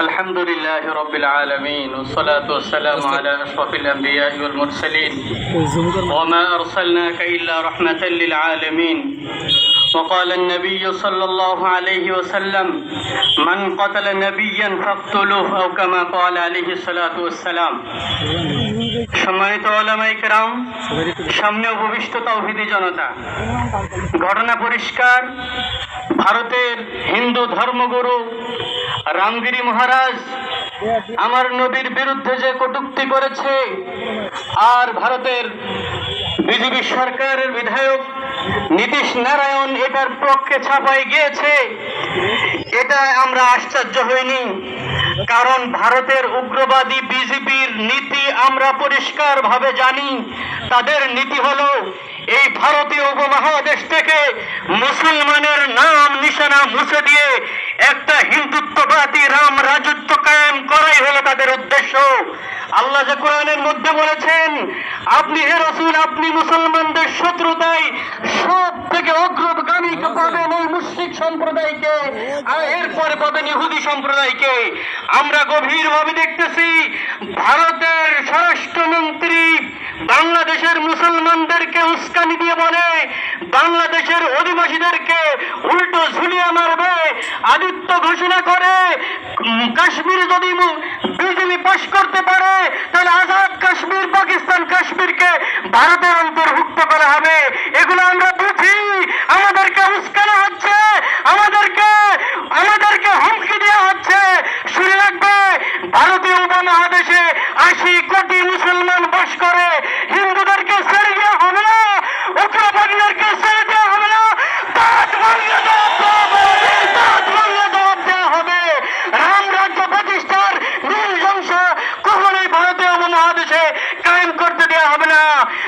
الحمد لله رب العالمين والصلاة والسلام على أشرف الأنبياء والمرسلين. وما أرسلناك إلا رحمة للعالمين. وقال النبي صلى الله عليه وسلم من قتل نبيا فاقتلوه أو كما قال عليه الصلاة والسلام সম্মানিত ওলামাই কেরাম সামনে উপবিষ্ট তৌহিদি জনতা ঘটনা পরিষ্কার ভারতের হিন্দু ধর্মগুরু রামগিরি মহারাজ আমার নবীর বিরুদ্ধে যে কটূক্তি করেছে আর ভারতের বিজেপি সরকারের বিধায়ক নীতিশ নারায়ণ এটার পক্ষে ছাপাই গিয়েছে। এটা আমরা আশ্চর্য হইনি। কারণ ভারতের উগ্রবাদী বিজেপির নীতি আমরা পরিষ্কার ভাবে জানি। তাদের নীতি হলো, এই ভারতীয় উপমহাদেশ থেকে মুসলমানের নাম নিশানা মুছে দিয়ে একটা হিন্দুত্ববাদী রাম রাজত্ব কায়েম করাই হলো তাদের উদ্দেশ্য। আল্লাহ যে কোরআনের মধ্যে বলেছেন, আপনি হে রসুল, আপনি মুসলমানদের শত্রুতাই সব থেকে অগ্রগামী পাবেন ওই মুসলিক সম্প্রদায়কে, আর এরপরে পাবেন ইহুদি সম্প্রদায়কে। আমরা গভীরভাবে দেখতেছি, ভারতের স্বরাষ্ট্রমন্ত্রী বাংলাদেশের মুসলমানদেরকে উস্কানি দিয়ে বলে বাংলাদেশের অধিবাসীদেরকে উল্টো ঝুলিয়া মারবে, আদিত্য ঘোষণা করে কাশ্মীর যদি বিজেপি পাশ করতে পারে, তাহলে আজাদ কাশ্মীর, পাকিস্তান কাশ্মীরকে ভারতের অন্তর্ভুক্ত করা হবে এগুলো আমরা বুঝি আমাদেরকে উস্কানো হচ্ছে আমাদেরকে আমাদেরকে হুমকি দেওয়া হচ্ছে শুনে রাখবে ভারতীয় উপমহাদেশে আশি কোটি মুসলমান বাস করে হিন্দুদেরকে ছেড়ে দেওয়া হবে না উগ্রবাদীদেরকে ছেড়ে দেওয়া হবে না তাজ ভাঙিয়ে জবাব দেওয়া হবে তাজ ভাঙিয়ে জবাব দেওয়া হবে রাম রাজ্য প্রতিষ্ঠার নীলজংশ কখনোই ভারতীয় উপমহাদেশে কায়েম করতে দেওয়া হবে না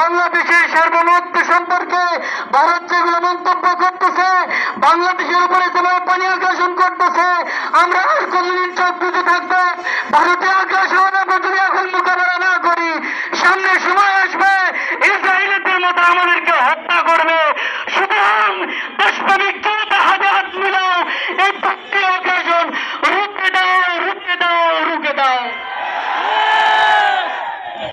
বাংলাদেশের সার্বভৌমত্ব সম্পর্কে ভারত যেগুলো মন্তব্য করতেছে, বাংলাদেশের উপরে যেভাবে পানি আগ্রাসন করতেছে, আমরা আর কোনদিন চোখ বুঝে থাকব, ভারতে আগ্রাসন যদি এখন মোকাবেলা না করি। সামনে সময় আসবে, ইসরায়েলের মতো আমাদেরকে হত্যা করবে। সুতরাং দেশপ্রেমিক হাতে হাত মিলাও, এই প্রক্রিয়া